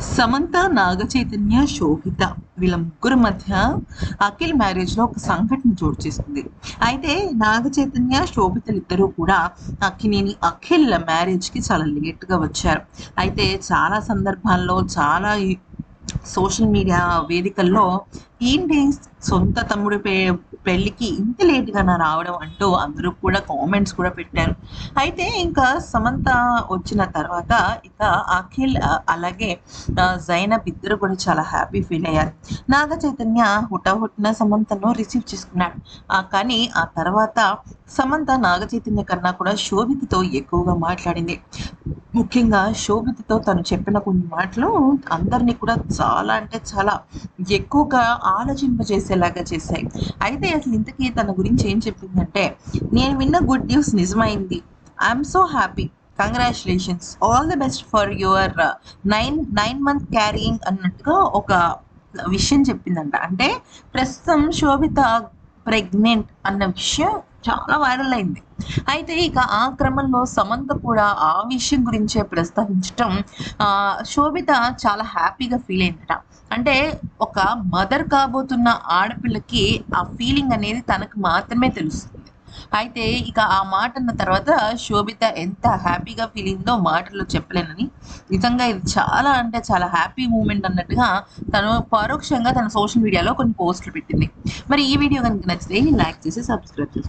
సమంత నాగచైతన్య శోభిత వీళ్ళ ముగ్గురు మధ్య అఖిల్ మ్యారేజ్లో ఒక సంఘటన చోటు చేసుకుంది. అయితే నాగచైతన్య శోభితలు ఇద్దరు కూడా అక్కినేని అఖిల్ మ్యారేజ్కి చాలా లేట్గా వచ్చారు. అయితే చాలా సందర్భాల్లో చాలా సోషల్ మీడియా వేదికల్లో ఏంటి? సొంత తమ్ముడి పే పెళ్ళికి ఇంత లేట్గా నా రావడం అంటూ అందరూ కూడా కామెంట్స్ కూడా పెట్టారు. అయితే ఇంకా సమంత వచ్చిన తర్వాత ఇక అఖిల్ అలాగే జైనబ్ ఇద్దరు కూడా చాలా హ్యాపీ ఫీల్ అయ్యారు. నాగ చైతన్య హుటాహుటిన సమంతను రిసీవ్ చేసుకున్నాడు. కానీ ఆ తర్వాత సమంత నాగ చైతన్య కన్నా కూడా శోభితతో ఎక్కువగా మాట్లాడింది. ముఖ్యంగా శోభితతో తను చెప్పిన కొన్ని మాటలు అందరినీ కూడా చాలా అంటే చాలా ఎక్కువగా ఆలోచింపజేసేలాగా చేశాయి. అయితే అసలు ఇంతకీ తన గురించి ఏం చెప్పిందంటే నేను విన్న గుడ్ న్యూస్ నిజమైంది. I'm so happy congratulations all the best for your nine nine month carrying అన్నట్టుగా ఒక విషయం చెప్పిందంట. అంటే ప్రస్తుతం శోభిత ప్రెగ్నెంట్ అన్న విషయం చాలా వైరల్ అయింది. అయితే ఇక ఆ క్రమంలో సమంత కూడా ఆ విషయం గురించే ప్రస్తావించటం ఆ, శోభిత చాలా హ్యాపీగా ఫీల్ అయిందట. అంటే ఒక మదర్ కాబోతున్న ఆడపిల్లకి ఆ ఫీలింగ్ అనేది తనకు మాత్రమే తెలుస్తుంది. అయితే ఇక ఆ మాట అన్న తర్వాత శోభిత ఎంత హ్యాపీగా ఫీల్ అయిందో మాటల్లో చెప్పలేనని నిజంగా ఇది చాలా అంటే చాలా హ్యాపీ మూమెంట్ అన్నట్టుగా తను పరోక్షంగా తన సోషల్ మీడియాలో కొన్ని పోస్టులు పెట్టింది. మరి ఈ వీడియో కనుక నచ్చితే లైక్ చేసి సబ్స్క్రైబ్ చేసుకోండి.